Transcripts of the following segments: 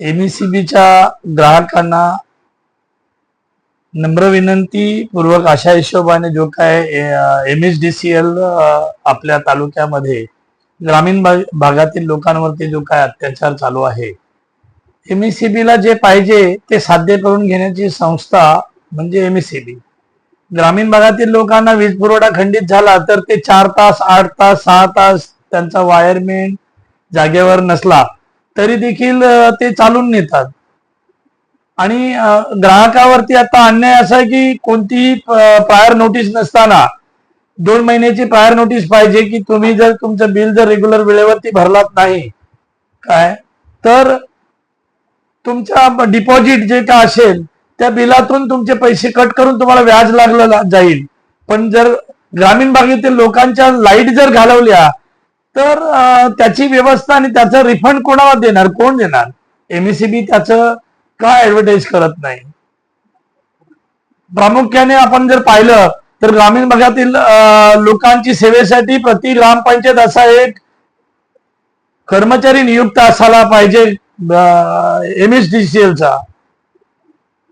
एमईसीबीच्या ग्राहकांना नम्र विनंती पूर्वक अशा हिशोबाने जो काय M H D C L आपल्या तालुक्यामध्ये ग्रामीण भागातील लोकांवरती जो काय अत्याचार चालू आहे MSCB ला जे पाहिजे ते साध्य करून घेण्याची संस्था म्हणजे एमएससीबी ग्रामीण भागातील लोकांना वीज पुरवठा खंडित झाला तर ते चार तास आठ तास सहा तास त्यांचा वायरमेन जागेवर नसला तरी देखील ते चालून नेतात. आणि ग्राहकावरती आता अन्याय असा आहे की कोणतीही प्रायर नोटीस नसताना दोन महिन्याची प्रायर नोटीस पाहिजे की तुम्ही जर तुमचं बिल जर रेग्युलर वेळेवरती भरलात नाही काय? तर तुमच्या डिपॉझिट जे काय असेल त्या बिलातून तुमचे पैसे कट करून तुम्हाला व्याज लागलं जाईल. पण जर ग्रामीण भागातील लोकांच्या लाइट जर घालवल्या तर त्याची व्यवस्था आणि त्याचं रिफंड कोणाला देणार? कोण देणार? एमएससीबी त्याचं का ऍडव्हर्टाईज करत नाही? प्रामुख्याने आपण जर पाहिलं तर ग्रामीण भागातील लोकांची सेवेसाठी प्रति ग्रामपंचायत असा एक कर्मचारी नियुक्त असायला पाहिजे एम एस डी सी एलचा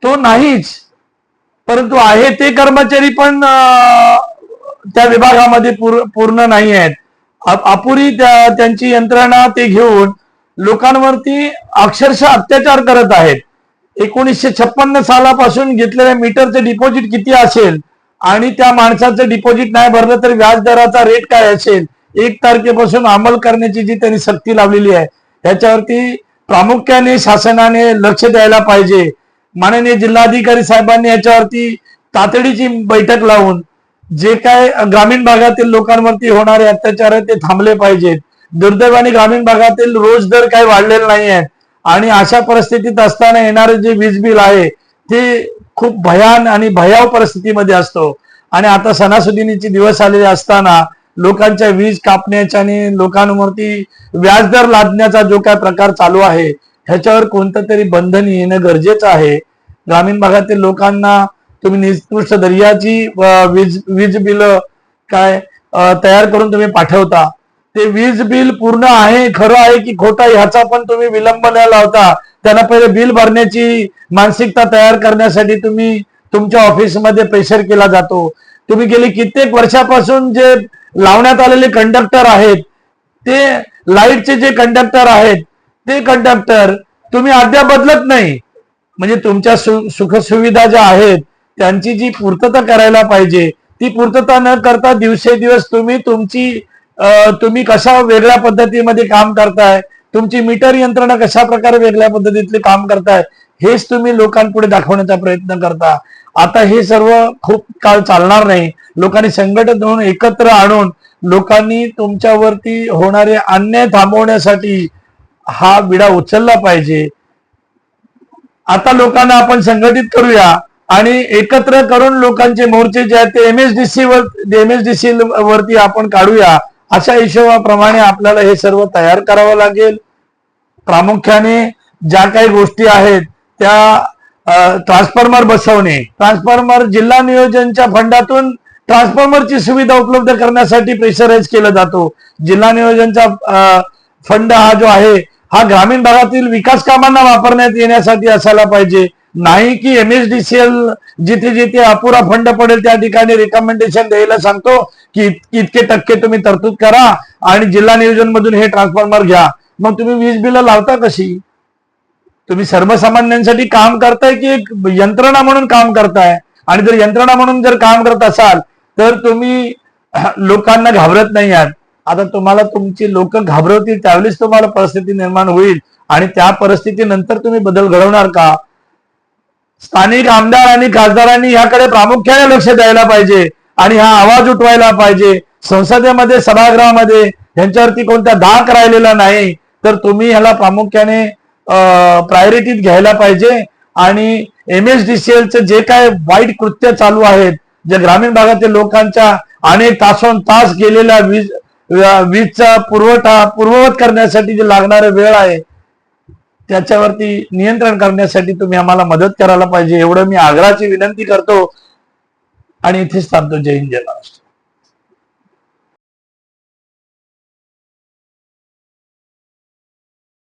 तो नाहीच. परंतु आहे ते कर्मचारी पण त्या विभागामध्ये पूर्ण नाही आहेत. अपुरी त्यांची यंत्रणा ते घेऊन लोकांवरती अक्षरशः अत्याचार करत आहेत. एकोणीसशे छप्पन्न सालापासून घेतलेल्या मीटरचं डिपॉझिट किती असेल आणि त्या माणसाचं डिपॉझिट नाही भरलं तर व्याजदराचा रेट काय असेल एक तारखेपासून अंमल करण्याची जी त्यांनी सक्ती लावलेली आहे याच्यावरती प्रामुख्याने शासनाने लक्ष द्यायला पाहिजे. माननीय जिल्हाधिकारी साहेबांनी याच्यावरती तातडीची बैठक लावून जे काय ग्रामीण भागातील लोकांवरती होणारे अत्याचार आहेत ते थांबले पाहिजेत. दुर्दैवाने ग्रामीण भागातील रोज दर काही वाढलेले नाही आहेत आणि अशा परिस्थितीत असताना येणारे जे वीज बिल आहे ते खूप भयान आणि भयाव परिस्थितीमध्ये असतो. आणि आता सणासुदीनीचे दिवस आलेले असताना लोकांच्या वीज कापण्याच्या आणि लोकांवरती व्याजदर लादण्याचा जो काय प्रकार चालू आहे ह्याच्यावर कोणतं तरी बंधन येणं गरजेचं आहे. ग्रामीण भागातील लोकांना तुम्ही निकृष्ट दर्जाची वीज वीज बिल काय तयार करून तुम्ही पाठवता. ते वीज बिल पूर्ण आहे खरं आहे की खोटा ह्याचा पण तुम्ही विलंब न लावता त्यांना पहिले बिल भरण्याची मानसिकता तयार करण्यासाठी तुम्ही तुमच्या ऑफिसमध्ये प्रेशर केला जातो. तुम्ही गेली कित्येक वर्षापासून जे लावण्यात आलेले कंडक्टर आहेत ते लाईटचे जे कंडक्टर आहेत ते कंडक्टर तुम्ही अद्याप बदलत नाही. म्हणजे तुमच्या सुखसुविधा ज्या आहेत त्यांची जी पूर्तता करायला पाहिजे ती पूर्तता न करता दिवसेदिवस तुम्ही तुमची तुम्ही कशा वेगळ्या पद्धतीमध्ये काम करताय तुमची मीटर यंत्रणा कशा प्रकारे वेगळ्या पद्धतीतले काम करताय हेच तुम्ही लोकांपुढे दाखवण्याचा प्रयत्न करता. आता हे सर्व खूप काळ चालणार नाही. लोकांनी संघटन होऊन एकत्र आणून लोकांनी तुमच्यावरती होणारे अन्याय थांबवण्यासाठी हा विडा उचलला पाहिजे. आता लोकांना आपण संघटित करूया. आणि एकत्र करून लोकांचे मोर्चे जे आहेत ते एमएसडीसी वर एमएसडीसी वरती आपण काढूया. अशा हिशोबाप्रमाणे आपल्याला हे सर्व तयार करावं लागेल. प्रामुख्याने ज्या काही गोष्टी आहेत त्या ट्रान्सफॉर्मर बसवणे. ट्रान्सफॉर्मर जिल्हा नियोजनच्या फंडातून ट्रान्सफॉर्मरची सुविधा उपलब्ध करण्यासाठी प्रेशराईज केला जातो. जिल्हा नियोजनचा फंड हा जो आहे हा ग्रामीण भागातील विकास कामांना वापरण्यात येण्यासाठी असायला पाहिजे. नाही की एमएसडीसीएल जिथे जिथे अपुरा फंड पडेल त्या ठिकाणी रिकमेंडेशन द्यायला सांगतो की इतके टक्के तुम्ही तरतूद करा आणि जिल्हा नियोजन मधून हे ट्रान्सफॉर्मर घ्या. मग तुम्ही वीज बिल लावता कशी? तुम्ही सर्वसामान्यांसाठी काम करताय की एक यंत्रणा म्हणून काम करताय? आणि जर यंत्रणा म्हणून जर काम करत असाल तर तुम्ही लोकांना घाबरत नाही आहात. आता तुम्हाला तुमची लोक घाबरवतील त्यावेळेस तुम्हाला परिस्थिती निर्माण होईल आणि त्या परिस्थितीनंतर तुम्ही बदल घडवणार का? स्थानिक आमदार आणि खासदारांनी याकडे प्रामुख्याने लक्ष द्यायला पाहिजे आणि हा आवाज उठवायला पाहिजे. संसदेमध्ये सभागृहामध्ये यांच्यावरती कोणता धाक राहिलेला नाही तर तुम्ही ह्याला प्रामुख्याने प्रायोरिटीत घ्यायला पाहिजे. आणि एम एस डी सी एलचं जे काय वाईट कृत्य चालू आहेत जे ग्रामीण भागातील लोकांच्या अनेक तासोन तास गेलेल्या वीज वीजचा पुरवठा पूर्ववत करण्यासाठी जे लागणारा वेळ आहे त्याच्यावरती नियंत्रण करण्यासाठी तुम्ही आम्हाला मदत करायला पाहिजे. एवढं मी आग्रहाची विनंती करतो. आणि इथेच थांबतो. जय हिंद जय महाराष्ट्र.